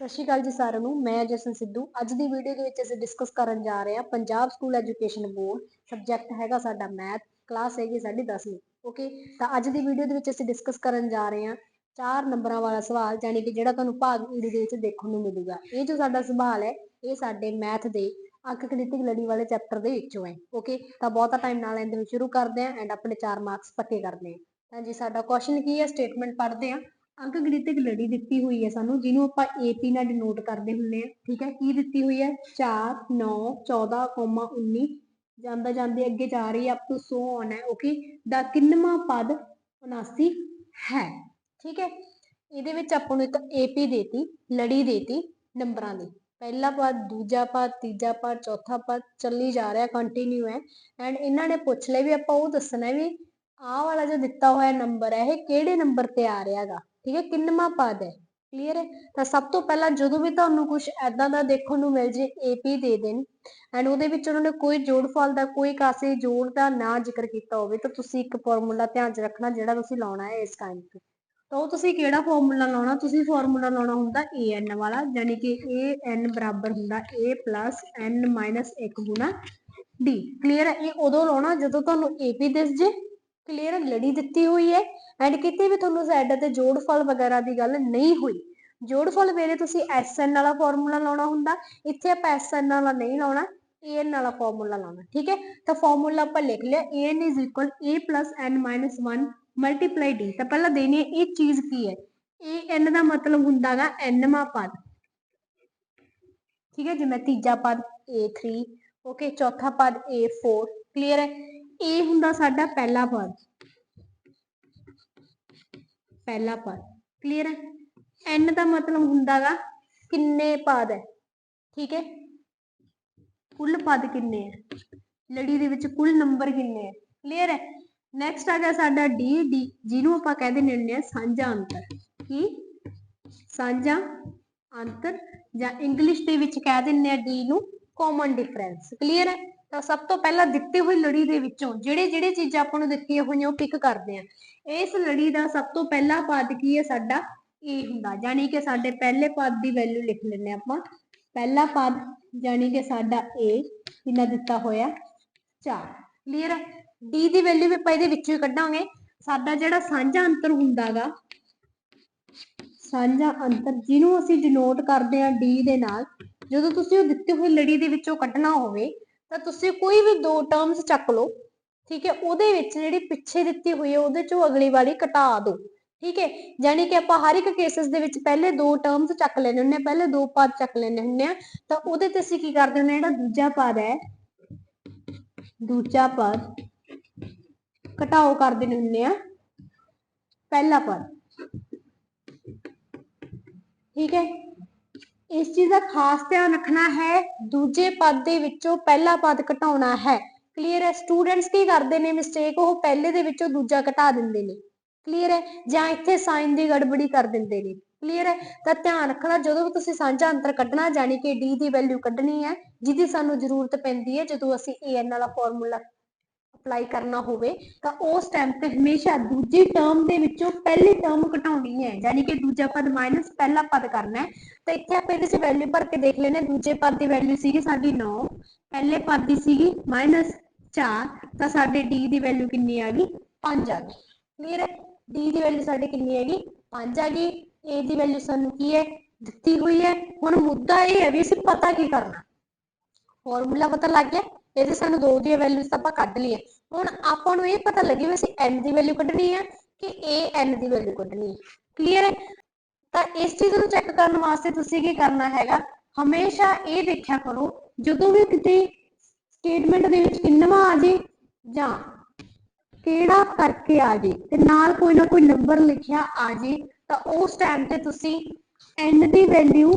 ਸਤਿ ਸ਼੍ਰੀ ਅਕਾਲ ਜੀ ਸਾਰਿਆਂ ਨੂੰ, ਮੈਂ ਜਸਨ ਸਿੱਧੂ। ਅੱਜ ਦੀ ਵੀਡੀਓ ਦੇ ਵਿੱਚ ਅਸੀਂ ਡਿਸਕਸ ਕਰਨ ਜਾ ਰਹੇ ਹਾਂ Punjab school education board subject ਹੈਗਾ ਸਾਡਾ ਮੈਥ ਕਲਾਸ ਹੈਗੀ ਸਾਡੀ 10ਵੀਂ ਓਕੇ ਤਾਂ ਅੱਜ ਦੀ ਵੀਡੀਓ ਦੇ ਵਿੱਚ ਅਸੀਂ ਡਿਸਕਸ ਕਰਨ ਜਾ ਰਹੇ ਹਾਂ ਚਾਰ ਨੰਬਰਾਂ ਵਾਲਾ ਸਵਾਲ ਯਾਨੀ ਕਿ ਜਿਹੜਾ ਤੁਹਾਨੂੰ ਭਾਗ ਈਡੀ ਦੇ ਵਿੱਚ ਦੇਖਣ ਨੂੰ ਮਿਲੂਗਾ। ਇਹ ਜੋ ਸਾਡਾ ਸਵਾਲ ਹੈ, ਇਹ ਸਾਡੇ ਮੈਥ ਦੇ ਅੰਕ ਗਣਿਤਿਕ ਲੜੀ ਵਾਲੇ ਚੈਪਟਰ ਦੇ ਵਿੱਚੋਂ ਹੈ। ਓਕੇ ਤਾਂ ਬਹੁਤਾ ਟਾਈਮ ਨਾਲ ਇਹਦੇ ਵਿੱਚ ਸ਼ੁਰੂ ਕਰਦੇ ਹਾਂ ਐਂਡ ਆਪਣੇ ਚਾਰ ਮਾਰਕਸ ਪੱਕੇ ਕਰਦੇ ਹਾਂ। ਤਾਂ ਜੀ, ਸਾਡਾ ਕੁਐਸਚਨ ਕੀ ਹੈ? ਸਟੇਟਮੈਂਟ ਪੜ੍ਹਦੇ ਹਾਂ। ਅੰਕ ਗਣਿਤ ਇੱਕ ਲੜੀ ਦਿੱਤੀ ਹੋਈ ਹੈ ਸਾਨੂੰ, ਜਿਹਨੂੰ ਆਪਾਂ AP ਨਾਲ ਡਿਨੋਟ ਕਰਦੇ ਹੁੰਦੇ ਆ ਠੀਕ ਹੈ? ਕੀ ਦਿੱਤੀ ਹੋਈ ਹੈ? 4 9 14 19 ਜਾਂਦਾ ਜਾਂਦੇ ਅੱਗੇ ਜਾ ਰਹੀ ਹੈ ਅਪ ਟੂ ਸੋ ਔਨ ਹੈ ਓਕੇ ਦਾ ਕਿੰਨਵਾਂ ਪਦ 79 ਹੈ, ਠੀਕ ਹੈ? ਇਹਦੇ ਵਿੱਚ ਆਪਾਂ ਨੂੰ ਇੱਕ AP ਦੇਤੀ, ਲੜੀ ਦੇਤੀ ਨੰਬਰਾਂ ਦੀ। ਪਹਿਲਾ ਪਦ, ਦੂਜਾ ਪਦ, ਤੀਜਾ ਪਦ, ਚੌਥਾ ਪਦ, ਚੱਲੀ ਜਾ ਰਿਹਾ ਕੰਟੀਨਿਊ ਹੈ। ਐਂਡ ਇਹਨਾਂ ਨੇ ਪੁੱਛ ਲਿਆ ਵੀ ਆਪਾਂ ਉਹ ਦੱਸਣਾ ਵੀ ਆਹ ਵਾਲਾ ਜੋ ਦਿੱਤਾ ਹੋਇਆ ਨੰਬਰ ਹੈ, ਇਹ ਕਿਹੜੇ ਨੰਬਰ ਤੇ ਆ ਰਿਹਾਗਾ? ਠੀਕ ਹੈ, ਕਿੰਨਵਾਂ ਪਦ ਹੈ ਕਲੀਅਰ ਹੈ? ਤਾਂ ਸਭ ਤੋਂ ਪਹਿਲਾਂ ਜਦੋਂ ਵੀ ਤੁਹਾਨੂੰ ਕੁਝ ਐਦਾਂ ਦਾ ਦੇਖਣ ਨੂੰ ਮਿਲ ਜੇ ਏਪੀ ਦੇ ਦੇਣ ਐਂਡ ਉਹਦੇ ਵਿੱਚ ਉਹਨਾਂ ਨੇ ਕੋਈ ਜੋੜ ਦਾ, ਕੋਈ ਕਾਸੇ ਜੋੜ ਦਾ ਨਾ ਜ਼ਿਕਰ ਕੀਤਾ ਹੋਵੇ, ਤਾਂ ਤੁਸੀਂ ਇੱਕ ਫਾਰਮੂਲਾ ਧਿਆਨ 'ਚ ਰੱਖਣਾ ਜਿਹੜਾ ਤੁਸੀਂ ਲਾਉਣਾ ਹੈ ਇਸ ਟਾਈਮ ਤੇ। ਤਾਂ ਉਹ ਤੁਸੀਂ ਕਿਹੜਾ ਫਾਰਮੂਲਾ ਲਾਉਣਾ? ਤੁਸੀਂ ਫਾਰਮੂਲਾ ਲਾਉਣਾ ਹੁੰਦਾ an ਵਾਲਾ ਯਾਨੀ ਕਿ an ਬਰਾਬਰ ਹੁੰਦਾ a n 1 ਗੁਣਾ d ਕਲੀਅਰ ਹੈ? ਇਹ ਉਦੋਂ ਲਾਉਣਾ ਜਦੋਂ ਤੁਹਾਨੂੰ ap ਦਿਸ ਜੇ ਕਲੀਅਰ ਲੜੀ ਦਿੱਤੀ ਹੋਈ ਹੈ ਐਂਡ ਕਿਤੇ ਵੀ ਤੁਹਾਨੂੰ ਸਾਈਡ ਤੇ ਜੋੜਫਲ ਵਗੈਰਾ ਦੀ ਗੱਲ ਨਹੀਂ ਹੋਈ। ਜੋੜਫਲ ਵੇਲੇ ਤੁਸੀਂ SN ਵਾਲਾ ਫਾਰਮੂਲਾ ਲਾਉਣਾ ਹੁੰਦਾ। ਇੱਥੇ ਆਪਾਂ SN ਵਾਲਾ ਨਹੀਂ ਲਾਉਣਾ an ਵਾਲਾ ਫਾਰਮੂਲਾ ਲਾਉਣਾ, ਠੀਕ ਹੈ? ਤਾਂ ਫਾਰਮੂਲਾ ਆਪਾਂ ਲਿਖ ਲਿਆ an a n 1 multiply d ਤਾਂ ਪਹਿਲਾਂ ਦੇਣੀ ਹੈ, ਇਹ ਚੀਜ਼ ਕੀ ਹੈ? An ਦਾ ਮਤਲਬ ਹੁੰਦਾਗਾ nਵਾਂ ਪਦ। ਠੀਕ ਹੈ ਜਿਵੇਂ ਤੀਜਾ ਪਦ a3 ਓਕੇ ਚੌਥਾ ਪਦ a4 ਕਲੀਅਰ ਹੈ? ਇਹ ਹੁੰਦਾ ਸਾਡਾ ਪਹਿਲਾ ਪਦ ਪਹਿਲਾ ਪਦ ਕਲੀਅਰ ਹੈ? N ਦਾ ਮਤਲਬ ਹੁੰਦਾਗਾ ਕਿੰਨੇ ਪਦ ਹੈ। ਠੀਕ ਹੈ? ਕੁੱਲ ਪਦ ਕਿੰਨੇ ਹੈ? ਲੜੀ ਦੇ ਵਿੱਚ ਕੁੱਲ ਨੰਬਰ ਕਿੰਨੇ ਹੈ? ਕਲੀਅਰ ਹੈ? ਨੈਕਸਟ ਆ ਗਿਆ ਸਾਡਾ d d ਜਿਹਨੂੰ ਆਪਾਂ ਕਹਿ ਦਿੰਦੇ ਹੁੰਦੇ ਆ ਸਾਂਝਾ ਅੰਤਰ। ਕੀ? ਸਾਂਝਾ ਅੰਤਰ ਜਾਂ ਇੰਗਲਿਸ਼ ਦੇ ਵਿੱਚ ਕਹਿ ਦਿੰਦੇ ਆ d ਨੂੰ ਕਾਮਨ ਡਿਫਰੈਂਸ ਕਲੀਅਰ ਹੈ? ਤਾਂ ਸਭ ਤੋਂ ਪਹਿਲਾਂ ਦਿੱਤੀ ਹੋਈ ਲੜੀ ਦੇ ਵਿੱਚੋਂ ਜਿਹੜੇ ਜਿਹੜੇ ਚੀਜ਼ਾਂ ਆਪਾਂ ਨੂੰ ਦਿੱਤੀਆਂ ਹੋਈਆਂ ਉਹ ਪਿਕ ਕਰਦੇ ਆ ਇਸ ਲੜੀ ਦਾ ਸਭ ਤੋਂ ਪਹਿਲਾ ਪਦ ਕੀ ਹੈ ਸਾਡਾ? ਏ ਹੁੰਦਾ ਯਾਨੀ ਕਿ ਸਾਡੇ ਪਹਿਲੇ ਪਦ ਦੀ ਵੈਲਿਊ ਲਿਖ ਲੈਣੇ ਆਪਾਂ। ਪਹਿਲਾ ਪਦ ਯਾਨੀ ਕਿ ਸਾਡਾ ਏ ਕਿੰਨਾ ਦਿੱਤਾ ਹੋਇਆ? 4 ਕਲੀਅਰ ਹੈ? D ਦੀ ਵੈਲਿਊ ਵੀ ਆਪਾਂ ਇਹਦੇ ਵਿੱਚੋਂ ਹੀ ਕੱਢਾਂਗੇ। ਸਾਡਾ ਜਿਹੜਾ ਸਾਂਝਾ ਅੰਤਰ ਹੁੰਦਾਗਾ, ਸਾਂਝਾ ਅੰਤਰ ਜਿਹਨੂੰ ਅਸੀਂ ਡਿਨੋਟ ਕਰਦੇ ਆ ਡੀ ਦੇ ਨਾਲ, ਜਦੋਂ ਤੁਸੀਂ ਉਹ ਦਿੱਤੀ ਹੋਈ ਲੜੀ ਦੇ ਵਿੱਚੋਂ ਕੱਢਣਾ ਹੋਵੇ ਤਾਂ ਤੁਸੀਂ ਕੋਈ ਵੀ ਦੋ ਟਰਮਸ ਚੱਕ ਲਓ, ਠੀਕ ਹੈ, ਉਹਦੇ ਵਿੱਚ ਜਿਹੜੀ ਪਿੱਛੇ ਦਿੱਤੀ ਹੋਈ ਹੈ, ਉਹਦੇ ਚੋਂ ਅਗਲੀ ਵਾਰੀ ਘਟਾ ਦਿਓ, ਠੀਕ ਹੈ ਯਾਨੀ ਕਿ ਆਪਾਂ ਹਰ ਇੱਕ ਕੇਸਸ ਦੇ ਵਿੱਚ ਪਹਿਲੇ ਦੋ ਟਰਮਸ ਚੱਕ ਲੈਣੇ ਹੁੰਦੇ ਆ ਪਹਿਲੇ ਦੋ ਪਦ ਚੱਕ ਲੈਣੇ ਹੁੰਦੇ ਆ ਤਾਂ ਉਹਦੇ ਤੇ ਅਸੀਂ ਕੀ ਕਰਦੇ ਹੁੰਦੇ ਆ ਜਿਹੜਾ ਦੂਜਾ ਪਦ ਹੈ, ਦੂਜਾ ਪਦ ਘਟਾਓ ਕਰ ਦਿੰਦੇ ਹੁੰਦੇ ਆ ਪਹਿਲਾ ਪਦ, ਠੀਕ ਹੈ ਇਸ ਚੀਜ਼ ਦਾ ਖਾਸ ਧਿਆਨ ਰੱਖਣਾ ਹੈ, ਦੂਜੇ ਪਦ ਦੇ ਵਿੱਚੋਂ ਪਹਿਲਾ ਪਦ ਘਟਾਉਣਾ ਹੈ। ਕਲੀਅਰ ਹੈ? ਸਟੂਡੈਂਟਸ ਕੀ ਕਰਦੇ ਨੇ ਮਿਸਟੇਕ ਉਹ ਪਹਿਲੇ ਦੇ ਵਿੱਚੋਂ ਦੂਜਾ ਘਟਾ ਦਿੰਦੇ ਨੇ। ਕਲੀਅਰ ਹੈ? ਜਾਂ ਇੱਥੇ ਸਾਈਨ ਦੀ ਗੜਬੜੀ ਕਰ ਦਿੰਦੇ ਨੇ। ਕਲੀਅਰ ਹੈ? ਤਾਂ ਧਿਆਨ ਰੱਖਣਾ, ਜਦੋਂ ਵੀ ਤੁਸੀਂ ਸਾਂਝਾ ਅੰਤਰ ਕੱਢਣਾ ਜਾਨੀ ਕਿ d ਦੀ ਵੈਲਿਊ ਕੱਢਣੀ ਹੈ, ਜਿਹਦੀ ਸਾਨੂੰ ਜ਼ਰੂਰਤ ਪੈਂਦੀ ਹੈ, ਜਦੋਂ ਅਸੀਂ an ਵਾਲਾ ਫਾਰਮੂਲਾ ਅਪਲਾਈ ਕਰਨਾ ਹੋਵੇ, ਤਾਂ ਉਸ ਟਾਈਮ ਤੇ ਹਮੇਸ਼ਾ ਦੂਜੀ ਟਰਮ ਦੇ ਵਿੱਚੋਂ ਪਹਿਲੀ ਟਰਮ ਘਟਾਉਣੀ ਹੈ। ਯਾਨੀ ਕਿ ਦੂਜਾ ਪਦ ਮਾਈਨਸ ਪਹਿਲਾ ਪਦ ਕਰਨਾ ਹੈ। ਤਾਂ ਇੱਥੇ ਆਪਾਂ ਇਹਦੇ 'ਚ ਵੈਲਿਊ ਭਰ ਕੇ ਦੇਖ ਲੈਨੇ ਦੂਜੇ ਪਦ ਦੀ ਵੈਲਿਊ ਸੀਗੀ ਸਾਡੀ 9 ਪਹਿਲੇ ਪਦ ਦੀ ਸੀਗੀ ਮਾਈਨਸ 4 ਤਾਂ ਸਾਡੇ d ਦੀ ਵੈਲਿਊ ਕਿੰਨੀ ਆ ਗਈ? 5 ਆ ਗਈ। ਕਲੀਅਰ ਹੈ d ਦੀ ਵੈਲਿਊ ਸਾਡੇ ਕਿੰਨੀ ਹੈਗੀ? 5 ਆ ਗਈ। A ਦੀ ਵੈਲਿਊ ਸਾਨੂੰ ਕੀ ਹੈ? ਦਿੱਤੀ ਹੋਈ ਹੈ। ਹੁਣ ਮੁੱਦਾ ਇਹ ਹੈ ਵੀ ਅਸੀਂ ਪਤਾ ਕੀ ਕਰਨਾ। ਫਾਰਮੂਲਾ ਪਤਾ ਲੱਗ ਗਿਆ? ਇਹਦੇ ਸਾਨੂੰ ਦੋ ਦੀਆਂ ਵੈਲਿਊਜ਼ ਆਪਾਂ ਕੱਢ ਲਈਆਂ। ਹੁਣ ਆਪਾਂ ਨੂੰ ਇਹ ਪਤਾ ਲੱਗੇ ਵੀ ਅਸੀਂ n ਦੀ ਵੈਲਿਊ ਕੱਢਣੀ ਹੈ ਕਿ a n ਦੀ ਵੈਲਿਊ ਕੱਢਣੀ ਹੈ ਕਲੀਅਰ ਹੈ? ਤਾਂ ਇਸ ਚੀਜ਼ ਨੂੰ ਚੈੱਕ ਕਰਨ ਵਾਸਤੇ ਤੁਸੀਂ ਕੀ ਕਰਨਾ ਹੈਗਾ? ਹਮੇਸ਼ਾ ਇਹ ਦੇਖਿਆ ਕਰੋ, ਜਦੋਂ ਵੀ ਕਿਤੇ ਸਟੇਟਮੈਂਟ ਦੇ ਵਿੱਚ ਕਿੰਨਵਾ ਆ ਜੇ ਜਾਂ ਕਿਹੜਾ ਕਰਕੇ ਆ ਜੇ ਤੇ ਨਾਲ ਕੋਈ ਨਾ ਕੋਈ ਨੰਬਰ ਲਿਖਿਆ ਆ ਜੇ, ਤਾਂ ਉਸ ਟਾਈਮ ਤੇ ਤੁਸੀਂ n ਦੀ ਵੈਲਿਊ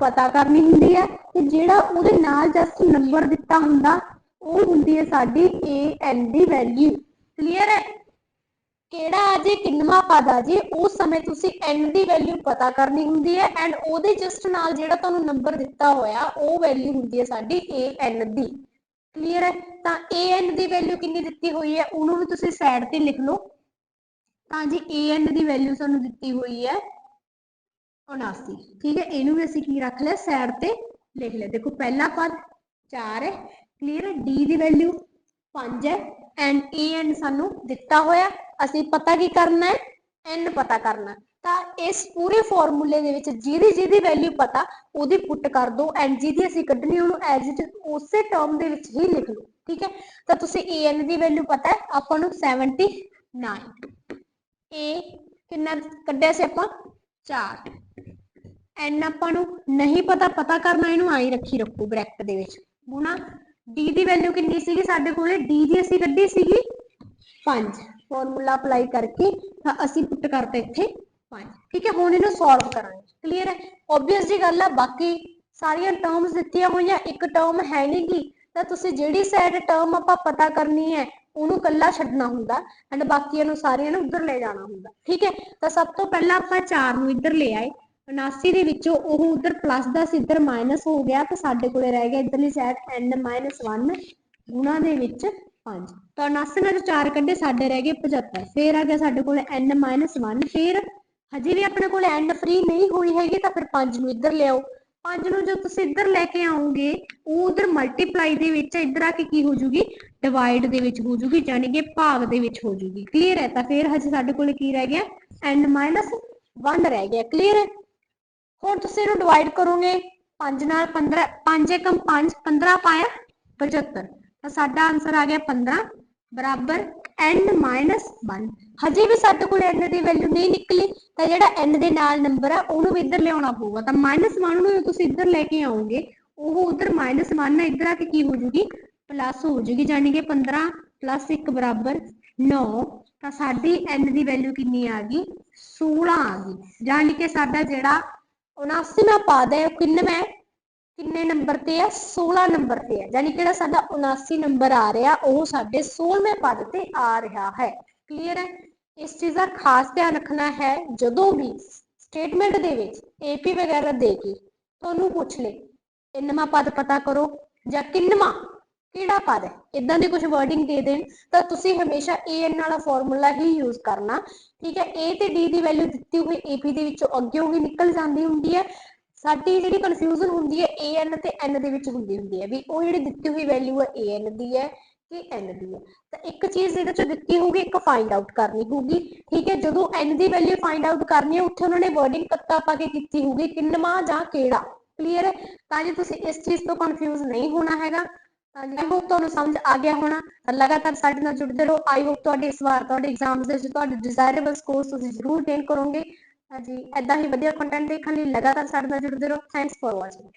ਪਤਾ ਕਰਨੀ ਹੁੰਦੀ ਹੈ ਤੇ ਜਿਹੜਾ ਉਹਦੇ ਨਾਲ ਜਸਟ ਨੰਬਰ ਦਿੱਤਾ ਹੁੰਦਾ ਉਹ ਹੁੰਦੀ ਹੈ ਸਾਡੀ a n ਦੀ ਵੈਲਿਊ ਕਲੀਅਰ ਹੈ? ਕਿਹੜਾ ਆ ਜੇ ਕਿੰਨਵਾਂ ਪਦ ਆ ਜੇ? ਉਸ ਸਮੇਂ ਤੁਸੀਂ n ਦੀ ਵੈਲਿਊ ਪਤਾ ਕਰਨੀ ਹੁੰਦੀ ਹੈ ਐਂਡ ਉਹਦੇ ਜਸਟ ਨਾਲ ਜਿਹੜਾ ਤੁਹਾਨੂੰ ਨੰਬਰ ਦਿੱਤਾ ਹੋਇਆ, ਉਹ ਵੈਲਿਊ ਹੁੰਦੀ ਹੈ ਸਾਡੀ a n ਦੀ। ਕਲੀਅਰ ਹੈ? ਤਾਂ a n ਦੀ ਵੈਲਿਊ ਕਿੰਨੀ ਦਿੱਤੀ ਹੋਈ ਹੈ? ਉਹਨੂੰ ਵੀ ਤੁਸੀਂ ਸਾਈਡ ਤੇ ਲਿਖ ਲਓ। ਤਾਂ ਜੀ a n ਦੀ ਵੈਲਿਊ ਸਾਨੂੰ ਦਿੱਤੀ ਹੋਈ ਹੈ 79 ਠੀਕ ਹੈ? ਇਹਨੂੰ ਵੀ ਅਸੀਂ ਕੀ ਰੱਖ ਲਿਆ? ਸਾਈਡ ਤੇ ਲਿਖ ਲਿਆ। ਦੇਖੋ, ਪਹਿਲਾ ਪਦ 4 ਹੈ। ਕਲੀਅਰ ਹੈ? D ਦੀ ਵੈਲਿਊ 5 ਹੈ ਐਂਡ an ਸਾਨੂੰ ਦਿੱਤਾ ਹੋਇਆ ਅਸੀਂ ਪਤਾ ਕੀ ਕਰਨਾ ਹੈ? N ਪਤਾ ਕਰਨਾ ਤਾਂ ਇਸ ਪੂਰੇ ਫਾਰਮੂਲੇ ਦੇ ਵਿੱਚ ਜਿਹਦੀ ਜਿਹਦੀ ਵੈਲਿਊ ਪਤਾ, ਉਹਦੀ ਪੁੱਟ ਕਰ ਦਿਓ ਐਂਡ ਜਿਹਦੀ ਅਸੀਂ ਕੱਢਣੀ ਉਹਨੂੰ ਐਜ਼ ਇਟ ਉਸੇ ਟਰਮ ਦੇ ਵਿੱਚ ਹੀ ਲਿਖ ਲਓ। ਠੀਕ ਹੈ? ਤਾਂ ਤੁਸੀਂ an ਦੀ ਵੈਲਿਊ ਪਤਾ ਹੈ? ਆਪਾਂ ਨੂੰ 79 a ਕਿੰਨਾ ਕੱਢਿਆ ਸੀ ਆਪਾਂ? 4 n ਆਪਾਂ ਨੂੰ ਨਹੀਂ ਪਤਾ ਪਤਾ ਕਰਨਾ ਇਹਨੂੰ ਆਈ ਰੱਖੀ ਰੱਖੋ ਬ੍ਰੈਕਟ ਦੇ ਵਿੱਚ। ਗੁਣਾ d ਦੀ ਵੈਲਿਊ ਕਿੰਨੀ ਸੀਗੀ? ਸਾਡੇ ਕੋਲੇ d ਦੀ ਅਸੀਂ ਕੱਢੀ ਸੀਗੀ 5 ਫਾਰਮੂਲਾ ਅਪਲਾਈ ਕਰਕੇ ਤਾਂ ਅਸੀਂ ਪੁੱਟ ਕਰਤਾ ਇੱਥੇ 5 ਠੀਕ ਹੈ, ਹੁਣ ਇਹਨੂੰ ਸੋਲਵ ਕਰਾਂਗੇ। ਕਲੀਅਰ ਹੈ? ਓਬਵੀਅਸ ਜੀ ਗੱਲ ਆ, ਬਾਕੀ ਸਾਰੀਆਂ ਟਰਮਸ ਦਿੱਤੀਆਂ ਹੋਈਆਂ, ਇੱਕ ਟਰਮ ਹੈ ਨਹੀਂਗੀ ਤਾਂ ਤੁਸੀਂ ਜਿਹੜੀ ਸਾਈਡ ਟਰਮ ਆਪਾਂ ਪਤਾ ਕਰਨੀ ਹੈ, ਉਹਨੂੰ ਕੱਲਾ ਛੱਡਣਾ ਹੁੰਦਾ ਐਂਡ ਬਾਕੀਆਂ ਨੂੰ ਸਾਰਿਆਂ ਨੂੰ ਉੱਧਰ ਲੈ ਜਾਣਾ ਹੁੰਦਾ। ਠੀਕ ਹੈ? ਤਾਂ ਸਭ ਤੋਂ ਪਹਿਲਾਂ ਆਪਾਂ 4 ਨੂੰ ਇੱਧਰ ਲੈ ਆਏ। 79 ਦੇ ਵਿੱਚੋਂ ਉਹ ਉਧਰ ਪਲੱਸ ਦਾ ਸੀ ਇੱਧਰ ਮਾਈਨਸ ਹੋ ਗਿਆ ਤਾਂ ਸਾਡੇ ਕੋਲੇ ਰਹਿ ਗਿਆ ਇੱਧਰਲੀ ਸਾਈਡ n 1 ਗੁਣਾ ਦੇ ਵਿੱਚ 5 ਤਾਂ 79 ਨਾਲ 4 ਕੱਢੇ, ਸਾਡੇ ਰਹਿ ਗਏ 75 ਫੇਰ ਆ ਗਿਆ ਸਾਡੇ ਕੋਲੇ n 1 ਫੇਰ ਹਜੇ ਵੀ ਆਪਣੇ ਕੋਲ n ਫ੍ਰੀ ਨਹੀਂ ਹੋਈ ਹੈਗੀ ਤਾਂ ਫਿਰ 5 ਨੂੰ ਇੱਧਰ ਲਿਆਓ। 5 ਨੂੰ ਜਦੋਂ ਤੁਸੀਂ ਇੱਧਰ ਲੈ ਕੇ ਆਉਂਗੇ ਉਹ ਉਧਰ ਮਲਟੀਪਲਾਈ ਦੇ ਵਿੱਚ ਇੱਧਰ ਆ ਕੇ ਕੀ ਹੋ ਜੂਗੀ? ਡਿਵਾਈਡ ਦੇ ਵਿੱਚ ਹੋ ਜੂਗੀ ਯਾਨੀ ਕਿ ਭਾਗ ਦੇ ਵਿੱਚ ਹੋ ਜੂਗੀ। ਕਲੀਅਰ ਹੈ? ਤਾਂ ਫਿਰ ਹਜੇ ਸਾਡੇ ਕੋਲ ਕੀ ਰਹਿ ਗਿਆ? n 1 ਰਹਿ ਗਿਆ। ਕਲੀਅਰ ਹੈ? ਹੁਣ ਤੁਸੀਂ ਇਹਨੂੰ ਡਿਵਾਈਡ ਕਰੋਗੇ 5 ਨਾਲ 15 5 ਏਕਮ 5 15 ਪਾਇਆ 75 ਤਾਂ ਸਾਡਾ ਆਨਸਰ ਆ ਗਿਆ 15 ਬਰਾਬਰ n 1 ਹਜੇ ਵੀ ਸਾਡੇ ਕੋਲ n ਦੀ ਵੈਲਿਊ ਨਹੀਂ ਨਿਕਲੀ, ਤਾਂ ਜਿਹੜਾ n ਦੇ ਨਾਲ ਨੰਬਰ ਆ, ਉਹਨੂੰ ਵੀ ਇੱਧਰ ਲਿਆਉਣਾ ਪਊਗਾ। ਤਾਂ -1 ਨੂੰ ਤੁਸੀਂ ਇੱਧਰ ਲੈ ਕੇ ਆਓਗੇ, ਉਹ ਉਧਰ -1 ਹੈ ਇੱਧਰ ਆ ਕੇ ਕੀ ਹੋ ਜੂਗੀ? ਪਲੱਸ ਹੋ ਜੂਗੀ ਯਾਨੀ ਕਿ 15 ਪਲੱਸ 1 ਬਰਾਬਰ 9 ਤਾਂ ਸਾਡੀ n ਦੀ ਵੈਲਿਊ ਕਿੰਨੀ ਆ ਗਈ? 16 ਆ ਗਈ। ਯਾਨੀ ਕਿ ਸਾਡਾ ਜਿਹੜਾ 79ਵਾਂ ਪਦ ਹੈ ਉਹ ਕਿੰਨਵਾਂ ਕਿੰਨੇ ਨੰਬਰ ਤੇ ਹੈ 16 ਨੰਬਰ ਤੇ ਹੈ ਯਾਨੀ ਜਿਹੜਾ ਸਾਡਾ 79 ਨੰਬਰ ਆ ਰਿਹਾ, ਉਹ ਸਾਡੇ 16ਵੇਂ ਪਦ ਤੇ ਆ ਰਿਹਾ ਹੈ। ਕਲੀਅਰ ਹੈ? ਇਸ ਚੀਜ਼ ਦਾ ਖਾਸ ਧਿਆਨ ਰੱਖਣਾ ਹੈ, ਜਦੋਂ ਵੀ ਸਟੇਟਮੈਂਟ ਦੇ ਵਿੱਚ ਏਪੀ ਵਗੈਰਾ ਦੇ ਕੇ ਤੁਹਾਨੂੰ ਪੁੱਛ ਲੇ ਇੰਨਵਾਂ ਪਦ ਪਤਾ ਕਰੋ ਜਾਂ ਕਿੰਨਵਾਂ? ਕਿਹੜਾ ਪਦ ਹੈ? ਇਦਾਂ ਦੀ ਕੁਝ ਵਰਡਿੰਗ ਦੇ ਦੇਣ, ਤਾਂ ਤੁਸੀਂ ਹਮੇਸ਼ਾ an ਵਾਲਾ ਫਾਰਮੂਲਾ ਹੀ ਯੂਜ਼ ਕਰਨਾ, ਠੀਕ ਹੈ? A ਤੇ d ਦੀ ਵੈਲਿਊ ਦਿੱਤੀ ਹੋਈ ap ਦੇ ਵਿੱਚੋਂ ਅੱਗੇ ਵੀ ਨਿਕਲ ਜਾਂਦੀ ਹੁੰਦੀ ਹੈ। ਸਾਡੀ ਜਿਹੜੀ ਕਨਫਿਊਜ਼ਨ ਹੁੰਦੀ ਹੈ an ਤੇ n ਦੇ ਵਿੱਚ ਹੁੰਦੀ ਹੁੰਦੀ ਹੈ ਵੀ ਉਹ ਜਿਹੜੀ ਦਿੱਤੀ ਹੋਈ ਵੈਲਿਊ ਹੈ an ਦੀ ਹੈ ਕਿ n ਦੀ ਹੈ। ਤਾਂ ਇੱਕ ਚੀਜ਼ ਇਹਦੇ ਚ ਦਿੱਤੀ ਹੋਊਗੀ, ਇੱਕ ਫਾਈਂਡ ਆਊਟ ਕਰਨੀ ਹੋਊਗੀ, ਠੀਕ ਹੈ? ਜਦੋਂ n ਦੀ ਵੈਲਿਊ ਫਾਈਂਡ ਆਊਟ ਕਰਨੀ ਹੈ, ਉੱਥੇ ਉਹਨਾਂ ਨੇ ਵਰਡਿੰਗ ਕੱਤਾ ਪਾ ਕੇ ਕੀਤੀ ਹੋਊਗੀ ਕਿੰਨਵਾਂ ਜਾਂ ਕਿਹੜਾ ਕਲੀਅਰ ਹੈ? ਤਾਂ ਜੇ ਤੁਸੀਂ ਇਸ ਚੀਜ਼ ਤੋਂ ਕਨਫਿਊਜ਼ ਨਹੀਂ ਹੋਣਾ ਹੈਗਾ ਤਾਂ ਆਈ ਹੋਪ ਤੁਹਾਨੂੰ ਸਮਝ ਆ ਗਿਆ ਹੋਣਾ ਲਗਾਤਾਰ ਸਾਡੇ ਨਾਲ ਜੁੜਦੇ ਰਹੋ। ਆਈ ਹੋਪ ਤੁਹਾਡੇ ਇਸ ਵਾਰ, ਤੁਹਾਡੇ ਐਗਜ਼ਾਮਸ ਦੇ ਵਿੱਚ ਤੁਹਾਡੇ ਡਿਜ਼ਾਇਰੇਬਲ ਸਕੋਰਸ ਤੁਸੀਂ ਜ਼ਰੂਰ ਗੇਨ ਕਰੋਗੇ। ਹਾਂਜੀ ਐਦਾਂ ਹੀ ਵਧੀਆ ਕੰਟੈਂਟ ਦੇਖਣ ਲਈ ਲਗਾਤਾਰ ਸਾਡੇ ਨਾਲ ਜੁੜਦੇ ਰਹੋ। Thanks for watching